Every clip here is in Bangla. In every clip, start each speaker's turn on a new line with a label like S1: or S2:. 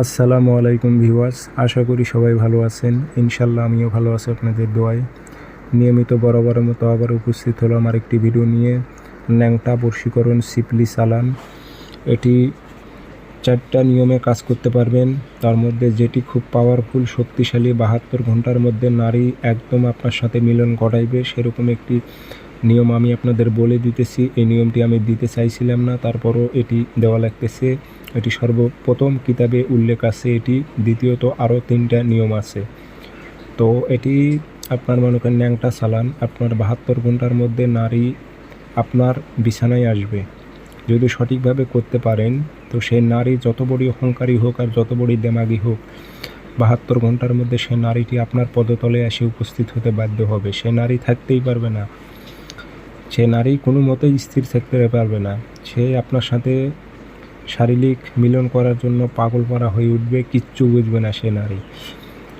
S1: আসসালামু আলাইকুম ভিউয়ার্স, আশা করি সবাই ভালো আছেন। ইনশাল্লাহ আমিও ভালো আছি আপনাদের দোয়ায়। নিয়মিত বরাবরের মতো আবার উপস্থিত হলো আমার একটি ভিডিও নিয়ে। ন্যাংটা বর্ষীকরণ সিপলি চালান এটি চারটা নিয়মে কাজ করতে পারবেন। তার মধ্যে যেটি খুব পাওয়ারফুল শক্তিশালী, বাহাত্তর ঘণ্টার মধ্যে নারী একদম আপনার সাথে মিলন ঘটাইবে, সেরকম একটি নিয়ম আমি আপনাদের বলে দিতেছি। এই নিয়মটি আমি দিতে চাইছিলাম না, তারপরও এটি দেওয়া লাগতেছে। এটি সর্বপ্রথম কিতাবে উল্লেখ আছে, এটি দ্বিতীয়ত আরও তিনটা নিয়ম আছে। তো এটি আপনার মনে করেন ন্যাংটা চালান আপনার বাহাত্তর ঘণ্টার মধ্যে নারী আপনার বিছানায় আসবে। যদি সঠিকভাবে করতে পারেন, তো সে নারী যত বড়ই অহংকারী হোক আর যত বড়ই দেমাগি হোক, বাহাত্তর ঘণ্টার মধ্যে সে নারীটি আপনার পদতলে এসে উপস্থিত হতে বাধ্য হবে। সে নারী থাকতেই পারবে না। সে নারী কোনো মতেই স্থির থাকতে পারবে না। সে আপনার সাথে শারীরিক মিলন করার জন্য পাগল করা হয়ে উঠবে, কিচ্ছু বুঝবে না সে নারী।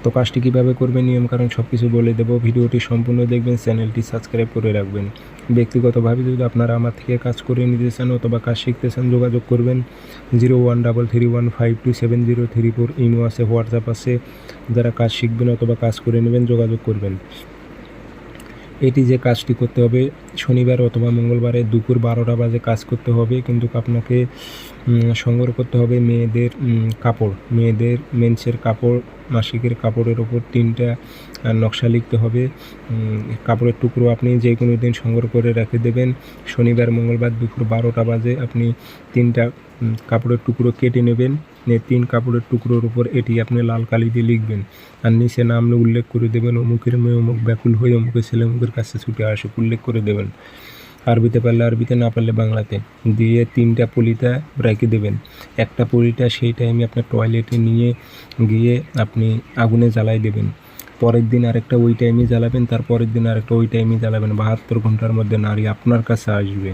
S1: তো কাজটি কীভাবে করবেন নিয়ম কারণ সব কিছু বলে দেবো, ভিডিওটি সম্পূর্ণ দেখবেন, চ্যানেলটি সাবস্ক্রাইব করে রাখবেন। ব্যক্তিগতভাবে যদি আপনারা আমার থেকে কাজ করে নিতে চান অথবা কাজ শিখতে চান, যোগাযোগ করবেন। Zero one double three one five two seven zero three four, imo আছে, হোয়াটসঅ্যাপ আছে। যারা কাজ শিখবেন অথবা কাজ করে নেবেন, যোগাযোগ করবেন। এটি যে কাজটি করতে হবে, শনিবার অথবা মঙ্গলবারে দুপুর বারোটা বাজে কাজ করতে হবে, কিন্তু আপনাকে সংগ্রহ করতে হবে মেয়েদের কাপড়। মেয়েদের মেন্সের কাপড়, মাসিকের কাপড়ের ওপর তিনটা নকশা লিখতে হবে। কাপড়ের টুকরো আপনি যে কোনো দিন সংগ্রহ করে রেখে দেবেন। শনিবার, মঙ্গলবার দুপুর বারোটা বাজে আপনি তিনটা কাপড়ের টুকরো কেটে নেবেন। তিন কাপড়ের টুকরোর উপর এটি আপনি লাল কালি দিয়ে লিখবেন। আর নিচে নাম উল্লেখ করে দেবেন, অমুকের মেয়ে, অমুক ব্যাকুল হয়ে অমুকের ছেলে অমুকের কাছে ছুটে আসে উল্লেখ করে দেবেন। আরবিতে পারলে আরবিতে, না পারলে বাংলাতে। দিয়ে তিনটা পলিটা রেখে দেবেন। একটা পলিটা সেই টাইমে আপনার টয়লেটে নিয়ে গিয়ে আপনি আগুনে জ্বালাই দেবেন। পরের দিন আরেকটা ওই টাইমে জ্বালাবেন তার পরের দিন আরেকটা ওই টাইমে জ্বালাবেন। বাহাত্তর ঘণ্টার মধ্যে নারী আপনার কাছে আসবে।